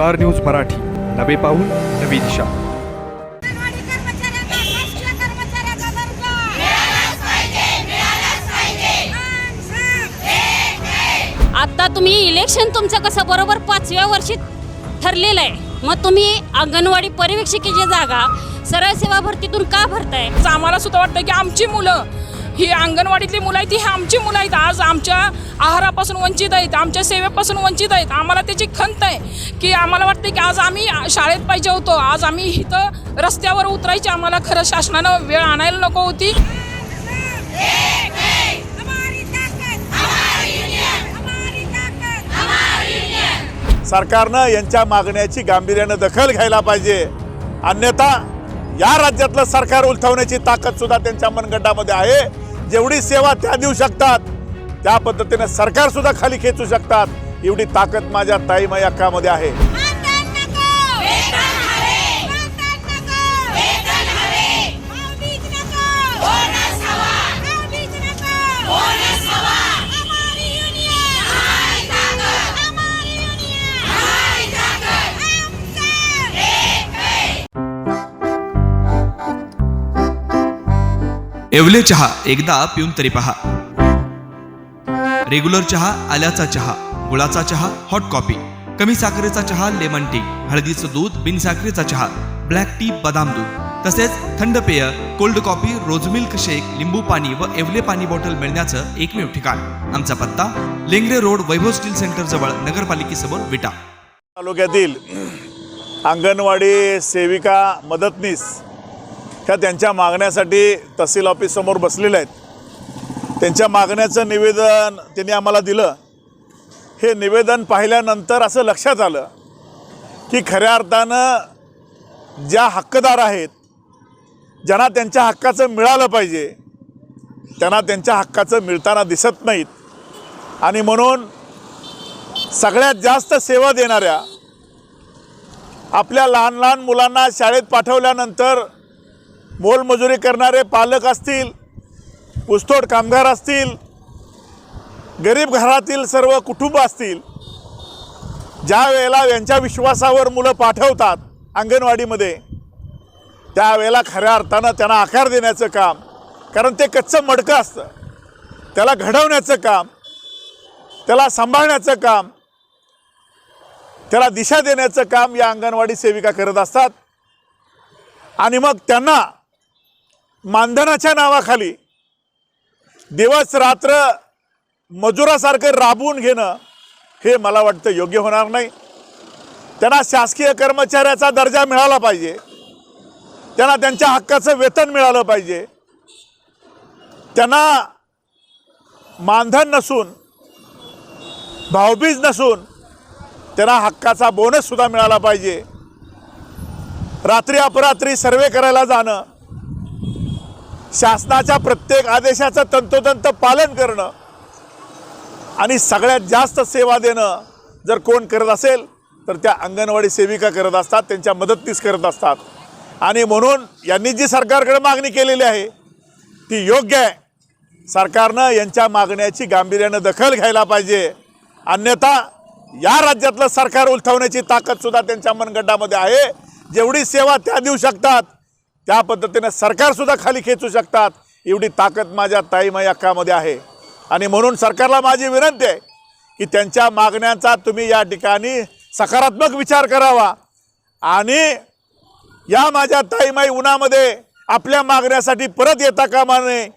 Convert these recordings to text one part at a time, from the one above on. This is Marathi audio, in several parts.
Star news Marathi. नवे पाऊल नवी दिशा. आता तुम्ही इलेक्शन तुमचं कसं बरोबर पाचव्या वर्षी ठरलेलं आहे. मग तुम्ही अंगणवाडी पर्यवेक्षकीची जागा सरळ सेवा भरतीतून का भरताय? आम्हाला सुद्धा वाटतं की आमची मुलं ही अंगणवाडीतली मुलं आहेत ती ही आमची मुलं आहेत. आज आमच्या आहारापासून वंचित आहेत आमच्या सेवेपासून वंचित आहेत. आम्हाला त्याची खंत आहे की आम्हाला वाटते की आज आम्ही शाळेत पाहिजे होतो. आज आम्ही इथं रस्त्यावर उतरायची. आम्हाला खरं शासनानं वेळ आणायला नको होती. सरकारनं यांच्या मागण्याची गांभीर्यानं दखल घ्यायला पाहिजे. अन्यथा या राज्यातलं सरकार उलथवण्याची ताकद सुद्धा त्यांच्या मनगटामध्ये आहे. जेवढी सेवा त्या देऊ शकतात त्या पद्धतीने सरकार सुद्धा खाली खेचू शकतात. एवढी ताकद माझ्या ताईमा या कामध्ये आहे. एवले चहा एकदा पिऊन तरी पहा. रेग्युलर चहा आल्याचा चहा गुळाचा चहा हॉट कॉफी कमी साखरेचा चहा लेमन टी हळदीचं दूध बिनसाखरेचा चहा. ब्लॅक टी बदाम दूध. तसेच थंड पेय cold coffee rose milk shake लिंबू पाणी व एवले पाणी बॉटल मिळण्याचं एकमेव ठिकाण. आमचा पत्ता Lengare road Vaibhav steel centre जवळ नगरपालिकेसमोर विटा. तालुक्यातील अंगणवाडी सेविका मदतनीस ह्या त्यांच्या मागण्यासाठी तहसील ऑफिससमोर बसलेल्या आहेत. त्यांच्या मागण्याचं निवेदन त्यांनी आम्हाला दिलं. हे निवेदन पाहिल्यानंतर असं लक्षात आलं की खऱ्या अर्थानं ज्या हक्कदार आहेत ज्यांना त्यांच्या हक्काचं मिळालं पाहिजे त्यांना त्यांच्या हक्काचं मिळताना दिसत नाहीत. आणि म्हणून सगळ्यात जास्त सेवा देणाऱ्या आपल्या लहान लहान मुलांना शाळेत पाठवल्यानंतर मोलमजुरी करणारे पालक असतील पुस्तोड कामगार असतील गरीब घरातील सर्व कुटुंब असतील ज्या वेळेला यांच्या विश्वासावर मुलं पाठवतात अंगणवाडीमध्ये त्यावेळेला खऱ्या अर्थानं त्यांना आकार देण्याचं काम कारण ते कच्चं मडकं असतं. त्याला घडवण्याचं काम त्याला सांभाळण्याचं काम त्याला दिशा देण्याचं काम या अंगणवाडी सेविका करत असतात. आणि मग त्यांना मानधनाच्या नावाखाली दिवस रात्र मजुरासारखं राबवून घेणं हे मला वाटतं योग्य होणार नाही. त्यांना शासकीय कर्मचाऱ्याचा दर्जा मिळाला पाहिजे. त्यांना त्यांच्या हक्काचं वेतन मिळालं पाहिजे. त्यांना मानधन नसून भावबीज नसून त्यांना हक्काचा बोनससुद्धा मिळाला पाहिजे. रात्री अपरात्री सर्वे करायला जाणं शासनाच्या प्रत्येक आदेशाचं तंतोतंत पालन करणं आणि सगळ्यात जास्त सेवा देणं. जर कोण करत असेल तर त्या अंगणवाडी सेविका करत असतात त्यांच्या मदतनीस करत असतात. आणि म्हणून यांनी जी सरकारकडे मागणी केलेली आहे ती योग्य आहे. सरकारनं यांच्या मागण्याची गांभीर्यानं दखल घ्यायला पाहिजे. अन्यथा या राज्यातलं सरकार उलथवण्याची ताकदसुद्धा त्यांच्या मनगटामध्ये आहे. जेवढी सेवा त्या देऊ शकतात त्या पद्धतीने सरकारसुद्धा खाली खेचू शकतात. एवढी ताकद माझ्या ताईमाई अक्कामध्ये आहे. आणि म्हणून सरकारला माझी विनंती आहे की त्यांच्या मागण्यांचा तुम्ही या ठिकाणी सकारात्मक विचार करावा. आणि या माझ्या ताईमाई उन्हामध्ये आपल्या मागण्यासाठी परत येता कामा नये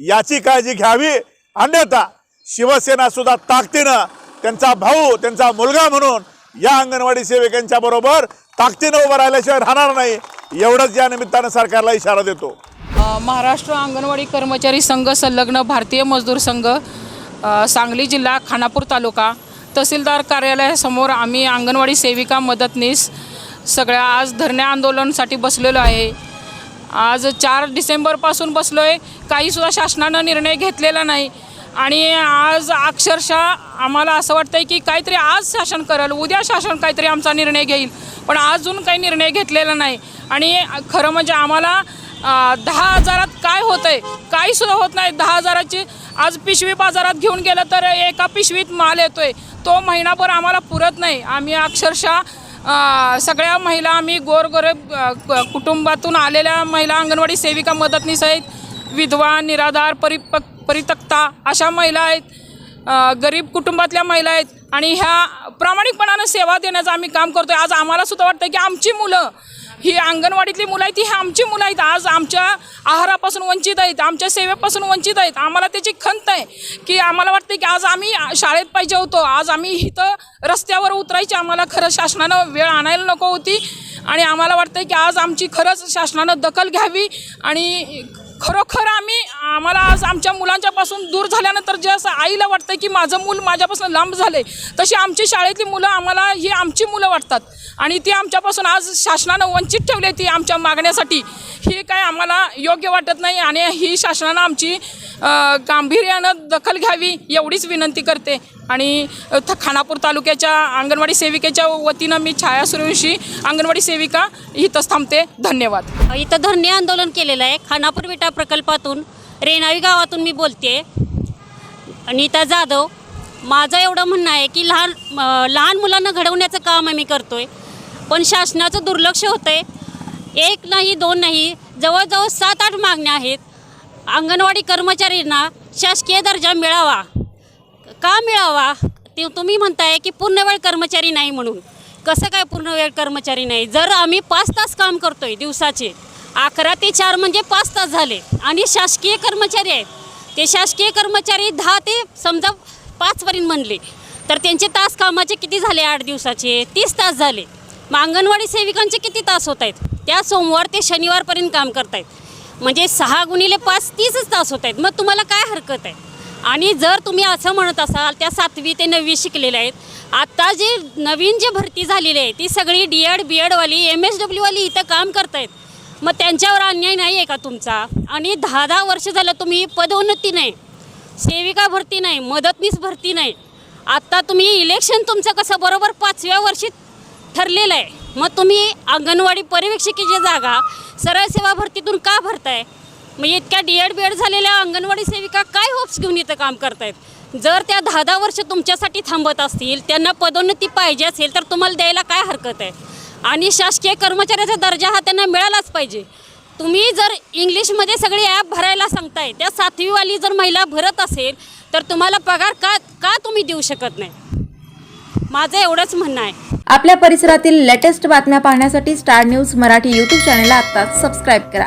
याची काळजी घ्यावी. अन्यथा शिवसेनासुद्धा ताकदीनं त्यांचा भाऊ त्यांचा मुलगा म्हणून या अंगणवाडी सेविकांच्या बरोबर ताकदीनं उभं राहिल्याशिवाय राहणार नाही. एवढंच या निमित्तानं सरकारला इशारा देतो. महाराष्ट्र अंगणवाडी कर्मचारी संघ संलग्न भारतीय मजदूर संघ सांगली जिल्हा खानापूर तालुका. तहसीलदार कार्यालयासमोर आम्ही अंगणवाडी सेविका मदतनीस सगळ्या आज धरण्या आंदोलनासाठी बसलेलो आहे. आज चार डिसेंबरपासून बसलो आहे काहीसुद्धा शासनानं निर्णय घेतलेला नाही. आणि आज अक्षरशः आम्हाला असं वाटतं आहे की काहीतरी आज शासन करेल उद्या शासन काहीतरी आमचा निर्णय घेईल. पण अजून काही निर्णय घेतलेला नाही. आणि खरं म्हणजे आम्हाला दहा हजारात काय होतं आहे काहीसुद्धा होत नाही. दहा हजाराची आज पिशवी बाजारात घेऊन गेलं तर एका पिशवीत माल येतो आहे तो महिनाभर आम्हाला पुरत नाही. आम्ही अक्षरशः सगळ्या महिला आम्ही गोरगरीब क- कुटुंबातून आलेल्या महिला अंगणवाडी सेविका मदतनीस आहेत. विधवा निराधार परिपक् परितक्ता अशा महिला आहेत. गरीब कुटुंबातल्या महिला आहेत आणि ह्या प्रामाणिकपणानं सेवा देण्याचं आम्ही काम करतो आहे आज आम्हाला सुद्धा वाटतं की आमची मुलं ही अंगणवाडीतली मुलं आहेत ती ही आमची मुलं आहेत. आज आमच्या आहारापासून वंचित आहेत आमच्या सेवेपासून वंचित आहेत. आम्हाला त्याची खंत आहे की आम्हाला वाटते की आज आम्ही शाळेत पाहिजे होतो. आज आम्ही इथं रस्त्यावर उतरायची आम्हाला खरं शासनानं वेळ आणायला नको होती आणि आम्हाला वाटतं की आज आमची खरंच शासनानं दखल घ्यावी आणि खरोखर आम्ही आज आमच्या मुलांच्यापासून दूर झाल्यानंतर जे असं आईला वाटतं की माझं मूल माझ्यापासून लांब झालं आहे तशी आमची शाळेतली मुलं आम्हाला ही आमची मुलं वाटतात. आणि ती आमच्यापासून आज शासनानं वंचित ठेवली ती आमच्या मागण्यासाठी. ही काय आम्हाला योग्य वाटत नाही आणि ही शासनानं आमची गांभीर्यानं दखल घ्यावी एवढीच विनंती करते. आणि थ- खानापूर तालुक्याच्या अंगणवाडी सेविकेच्या वतीनं मी छाया सूर्यवंशी अंगणवाडी सेविका इथंच थांबते. धन्यवाद. इथं धरणे आंदोलन केलेलं आहे. खानापूर विटा प्रकल्पातून रेणावी गावातून मी बोलते. अनिता जाधव माझं एवढं म्हणणं आहे की लहान लहान मुलांना घडवण्याचं काम आम्ही करतो आहे पण शासनाचं दुर्लक्ष होतं आहे एक नाही दोन नाही जवळजवळ सात आठ मागण्या आहेत. अंगणवाडी कर्मचाऱ्यांना शासकीय दर्जा मिळावा. का मिळावा? ते तुम्ही म्हणताय की पूर्णवेळ कर्मचारी नाही म्हणून. कसं काय पूर्णवेळ कर्मचारी नाही? जर आम्ही पाच तास काम करतोय दिवसाचे अकरा ते चार म्हणजे पाच तास झाले आणि शासकीय कर्मचारी आहेत. ते शासकीय कर्मचारी दहा ते समजा पाचपर्यंत म्हणले तर त्यांचे तास कामाचे किती झाले आठ दिवसाचे? तीस तास झाले. मग अंगणवाडी सेविकांचे किती तास होत आहेत? त्या सोमवार ते शनिवारपर्यंत काम करतायत. म्हणजे सहा गुणिले पाच तीसच तास होत आहेत. मग तुम्हाला काय हरकत आहे? आणि जर तुम्ही असं म्हणत असाल त्या सातवी ते नववी शिकलेल्या आहेत. आत्ता जे नवीन जे भरती झालेली आहे ती सगळी डी एड बी एडवाली एम एस डब्ल्यूवाली इथं काम करतायत. मग त्यांच्यावर अन्याय नाही आहे का तुमचा? आणि दहा दहा वर्ष झालं तुम्ही पदोन्नती नाही सेविका भरती नाही मदतनीस भरती नाही. आत्ता तुम्ही इलेक्शन तुमचं कसं बरोबर पाचव्या वर्षी ठरलेलं आहे. मग तुम्ही अंगणवाडी पर्यवेक्षकीची जागा सरळ सेवा भरतीतून का भरताय? मग इतक्या डी एड बी एड झालेल्या अंगणवाडी सेविका काय होप्स घेऊन इथं काम करतायत? जर त्या दहा दहा वर्ष तुमच्यासाठी थांबत असतील त्यांना पदोन्नती पाहिजे असेल तर तुम्हाला द्यायला काय हरकत आहे? आणि शासकीय कर्मचाऱ्याचा दर्जा हा त्यांना मिळालाच पाहिजे. तुम्ही जर इंग्लिशमध्ये सगळे ॲप भरायला सांगताय त्या सातवीवाली जर महिला भरत असेल तर तुम्हाला पगार का का तुम्ही देऊ शकत नाही? माझं एवढंच म्हणणं आहे. आपल्या परिसरातील लेटेस्ट बातम्या पाहण्यासाठी स्टार न्यूज मराठी यूट्यूब चॅनलला आत्ताच सबस्क्राईब करा.